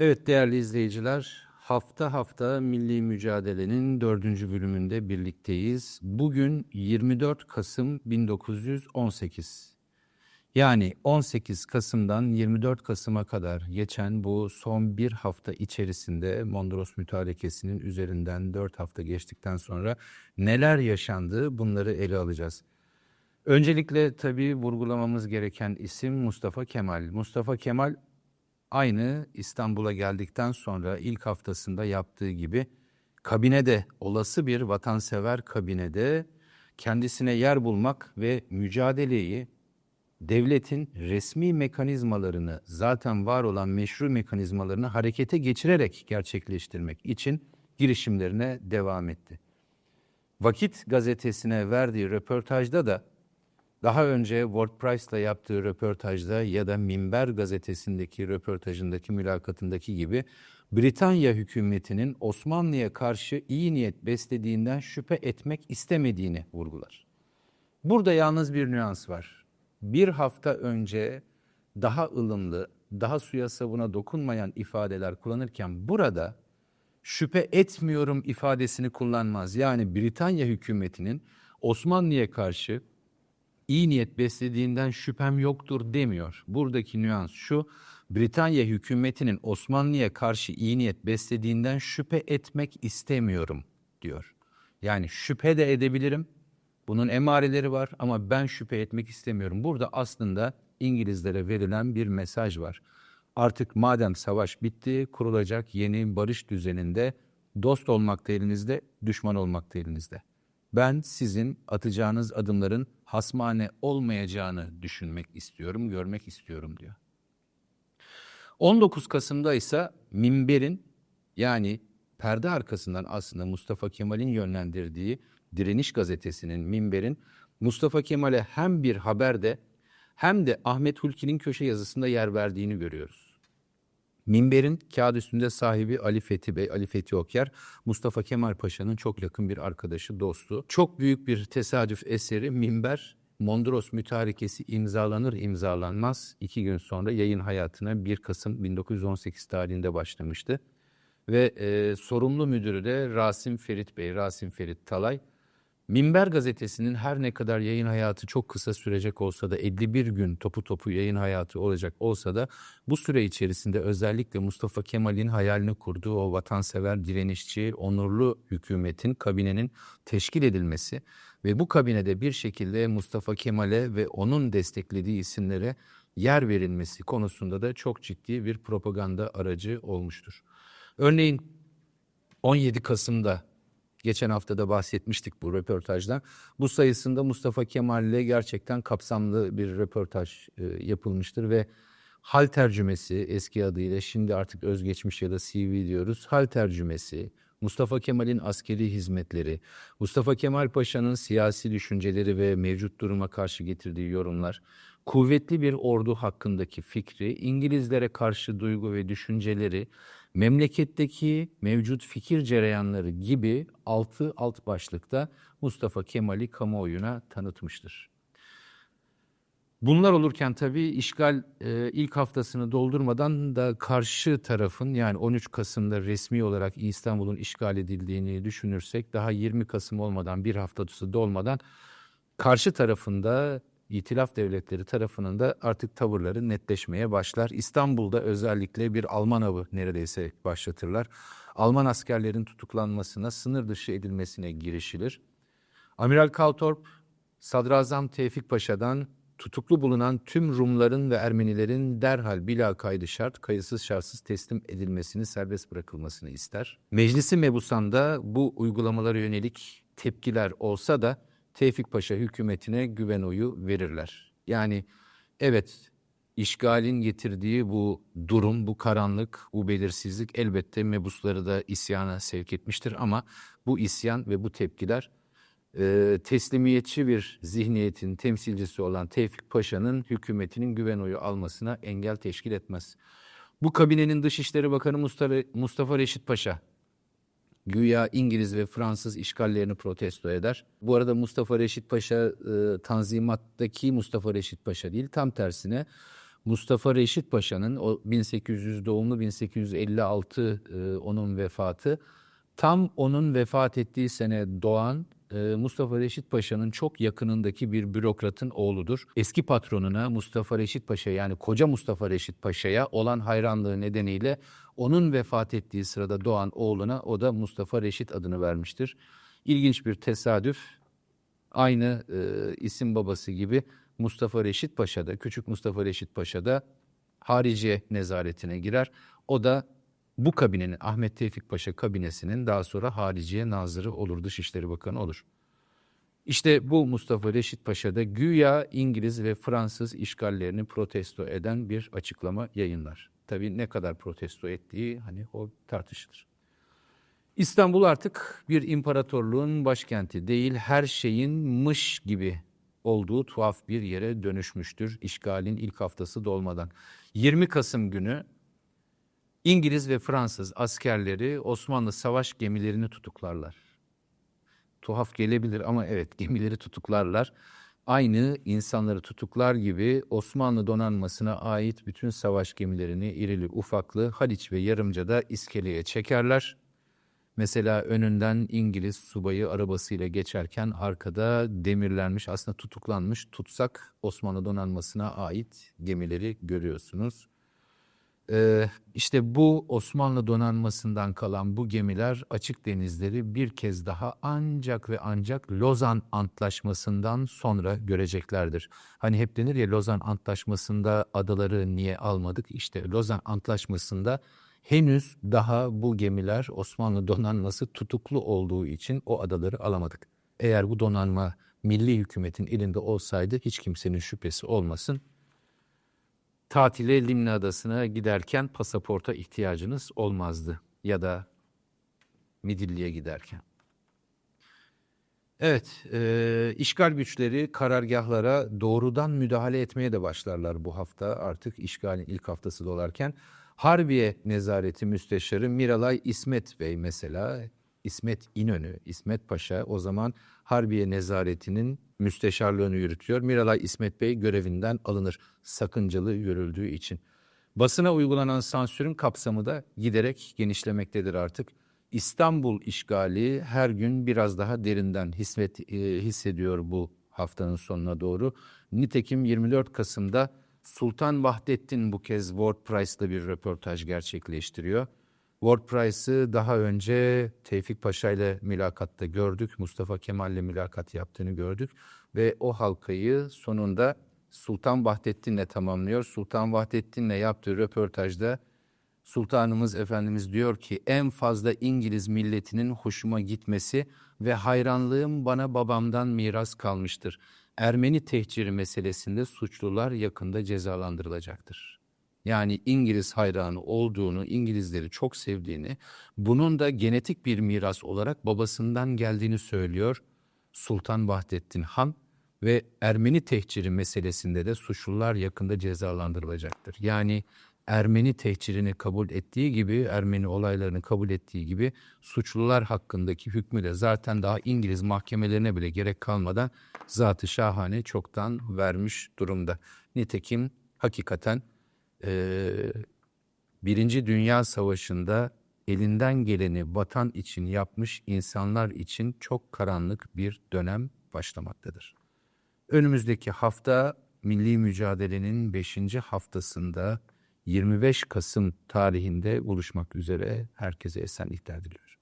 Evet değerli izleyiciler, hafta hafta Milli Mücadele'nin dördüncü bölümünde birlikteyiz. Bugün 24 Kasım 1918. Yani 18 Kasım'dan 24 Kasım'a kadar geçen bu son bir hafta içerisinde Mondros Mütarekesi'nin üzerinden 4 hafta geçtikten sonra neler yaşandı bunları ele alacağız. Öncelikle tabii vurgulamamız gereken isim Mustafa Kemal. Mustafa Kemal aynı İstanbul'a geldikten sonra ilk haftasında yaptığı gibi kabinede olası bir vatansever kabinede kendisine yer bulmak ve mücadeleyi devletin resmi mekanizmalarını zaten var olan meşru mekanizmalarını harekete geçirerek gerçekleştirmek için girişimlerine devam etti. Vakit gazetesine verdiği röportajda da daha önce Ward Price'la yaptığı röportajda ya da Minber gazetesindeki röportajındaki mülakatındaki gibi Britanya hükümetinin Osmanlı'ya karşı iyi niyet beslediğinden şüphe etmek istemediğini vurgular. Burada yalnız bir nüans var. Bir hafta önce daha ılımlı, daha suya sabuna dokunmayan ifadeler kullanırken burada şüphe etmiyorum ifadesini kullanmaz. Yani Britanya hükümetinin Osmanlı'ya karşı iyi niyet beslediğinden şüphem yoktur demiyor. Buradaki nüans şu, Britanya hükümetinin Osmanlı'ya karşı iyi niyet beslediğinden şüphe etmek istemiyorum diyor. Yani şüphe de edebilirim. Bunun emareleri var ama ben şüphe etmek istemiyorum. Burada aslında İngilizlere verilen bir mesaj var. Artık madem savaş bitti, kurulacak yeni barış düzeninde dost olmak da elinizde, düşman olmak da elinizde. Ben sizin atacağınız adımların hasmane olmayacağını düşünmek istiyorum, görmek istiyorum diyor. 19 Kasım'da ise Minber'in yani perde arkasından aslında Mustafa Kemal'in yönlendirdiği Direniş Gazetesi'nin Minber'in Mustafa Kemal'e hem bir haberde hem de Ahmet Hulki'nin köşe yazısında yer verdiğini görüyoruz. Minber'in kağıt üstünde sahibi Ali Fethi Bey, Ali Fethi Okyar, Mustafa Kemal Paşa'nın çok yakın bir arkadaşı, dostu. Çok büyük bir tesadüf eseri Minber, Mondros Mütarekesi imzalanır imzalanmaz iki gün sonra yayın hayatına 1 Kasım 1918 tarihinde başlamıştı. Ve e, sorumlu müdürü de Rasim Ferit Bey, Rasim Ferit Talay. Minber gazetesinin her ne kadar yayın hayatı çok kısa sürecek olsa da 51 gün topu topu yayın hayatı olacak olsa da bu süre içerisinde özellikle Mustafa Kemal'in hayalini kurduğu o vatansever, direnişçi, onurlu hükümetin, kabinenin teşkil edilmesi ve bu kabinede bir şekilde Mustafa Kemal'e ve onun desteklediği isimlere yer verilmesi konusunda da çok ciddi bir propaganda aracı olmuştur. Örneğin 17 Kasım'da Geçen hafta da bahsetmiştik bu röportajda. Bu sayısında Mustafa Kemal ile gerçekten kapsamlı bir röportaj e, yapılmıştır ve hal tercümesi eski adıyla şimdi artık özgeçmiş ya da CV diyoruz. Hal tercümesi, Mustafa Kemal'in askeri hizmetleri, Mustafa Kemal Paşa'nın siyasi düşünceleri ve mevcut duruma karşı getirdiği yorumlar, kuvvetli bir ordu hakkındaki fikri, İngilizlere karşı duygu ve düşünceleri, memleketteki mevcut fikir cereyanları gibi altı alt başlıkta Mustafa Kemal'i kamuoyuna tanıtmıştır. Bunlar olurken tabii işgal e, ilk haftasını doldurmadan da karşı tarafın yani 13 Kasım'da resmi olarak İstanbul'un işgal edildiğini düşünürsek daha 20 Kasım olmadan bir haftası dolmadan karşı tarafında İtilaf devletleri tarafının da artık tavırları netleşmeye başlar. İstanbul'da özellikle bir Alman avı neredeyse başlatırlar. Alman askerlerin tutuklanmasına, sınır dışı edilmesine girişilir. Amiral Kaltorp, Sadrazam Tevfik Paşa'dan tutuklu bulunan tüm Rumların ve Ermenilerin derhal bila kaydı şart, kayıtsız şartsız teslim edilmesini, serbest bırakılmasını ister. Meclisi Mebusan'da bu uygulamalara yönelik tepkiler olsa da Tevfik Paşa hükümetine güven oyu verirler. Yani evet işgalin getirdiği bu durum, bu karanlık, bu belirsizlik elbette mebusları da isyana sevk etmiştir ama bu isyan ve bu tepkiler e, teslimiyetçi bir zihniyetin temsilcisi olan Tevfik Paşa'nın hükümetinin güven oyu almasına engel teşkil etmez. Bu kabinenin Dışişleri Bakanı Mustafa Reşit Paşa güya İngiliz ve Fransız işgallerini protesto eder. Bu arada Mustafa Reşit Paşa e, Tanzimat'taki Mustafa Reşit Paşa değil tam tersine Mustafa Reşit Paşa'nın o 1800 doğumlu 1856 e, onun vefatı. Tam onun vefat ettiği sene doğan Mustafa Reşit Paşa'nın çok yakınındaki bir bürokratın oğludur. Eski patronuna Mustafa Reşit Paşa yani koca Mustafa Reşit Paşa'ya olan hayranlığı nedeniyle onun vefat ettiği sırada doğan oğluna o da Mustafa Reşit adını vermiştir. İlginç bir tesadüf. Aynı e, isim babası gibi Mustafa Reşit Paşa da, küçük Mustafa Reşit Paşa da hariciye nezaretine girer. O da bu kabinenin, Ahmet Tevfik Paşa kabinesinin daha sonra hariciye nazırı olur, Dışişleri Bakanı olur. İşte bu Mustafa Reşit Paşa da güya İngiliz ve Fransız işgallerini protesto eden bir açıklama yayınlar. Tabii ne kadar protesto ettiği hani o tartışılır. İstanbul artık bir imparatorluğun başkenti değil, her şeyin mış gibi olduğu tuhaf bir yere dönüşmüştür işgalin ilk haftası dolmadan. 20 Kasım günü İngiliz ve Fransız askerleri Osmanlı savaş gemilerini tutuklarlar. Tuhaf gelebilir ama evet gemileri tutuklarlar. Aynı insanları tutuklar gibi Osmanlı donanmasına ait bütün savaş gemilerini irili ufaklı Haliç ve Yarımca'da iskeleye çekerler. Mesela önünden İngiliz subayı arabasıyla geçerken arkada demirlenmiş aslında tutuklanmış tutsak Osmanlı donanmasına ait gemileri görüyorsunuz. Ee, işte bu Osmanlı donanmasından kalan bu gemiler açık denizleri bir kez daha ancak ve ancak Lozan Antlaşması'ndan sonra göreceklerdir. Hani hep denir ya Lozan Antlaşması'nda adaları niye almadık? İşte Lozan Antlaşması'nda henüz daha bu gemiler Osmanlı donanması tutuklu olduğu için o adaları alamadık. Eğer bu donanma milli hükümetin elinde olsaydı hiç kimsenin şüphesi olmasın tatile Limna Adası'na giderken pasaporta ihtiyacınız olmazdı ya da Midilli'ye giderken. Evet, e, işgal güçleri karargahlara doğrudan müdahale etmeye de başlarlar bu hafta artık işgalin ilk haftası dolarken. Harbiye Nezareti Müsteşarı Miralay İsmet Bey mesela, İsmet İnönü, İsmet Paşa o zaman Harbiye Nezareti'nin müsteşarlığını yürütüyor. Miralay İsmet Bey görevinden alınır sakıncalı görüldüğü için. Basına uygulanan sansürün kapsamı da giderek genişlemektedir artık. İstanbul işgali her gün biraz daha derinden hisset, e, hissediyor bu haftanın sonuna doğru. Nitekim 24 Kasım'da Sultan Vahdettin bu kez Ward Price'la bir röportaj gerçekleştiriyor. Ward Price'ı daha önce Tevfik Paşa ile mülakatta gördük. Mustafa Kemal ile mülakat yaptığını gördük. Ve o halkayı sonunda Sultan Vahdettin'le tamamlıyor. Sultan Vahdettin'le yaptığı röportajda Sultanımız Efendimiz diyor ki en fazla İngiliz milletinin hoşuma gitmesi ve hayranlığım bana babamdan miras kalmıştır. Ermeni tehciri meselesinde suçlular yakında cezalandırılacaktır. Yani İngiliz hayranı olduğunu, İngilizleri çok sevdiğini, bunun da genetik bir miras olarak babasından geldiğini söylüyor Sultan Vahdettin Han ve Ermeni tehciri meselesinde de suçlular yakında cezalandırılacaktır. Yani Ermeni tehcirini kabul ettiği gibi, Ermeni olaylarını kabul ettiği gibi suçlular hakkındaki hükmü de zaten daha İngiliz mahkemelerine bile gerek kalmadan zatı şahane çoktan vermiş durumda. Nitekim hakikaten e, Birinci Dünya Savaşı'nda elinden geleni vatan için yapmış insanlar için çok karanlık bir dönem başlamaktadır. Önümüzdeki hafta milli mücadelenin 5. haftasında 25 Kasım tarihinde buluşmak üzere herkese esenlikler diliyorum.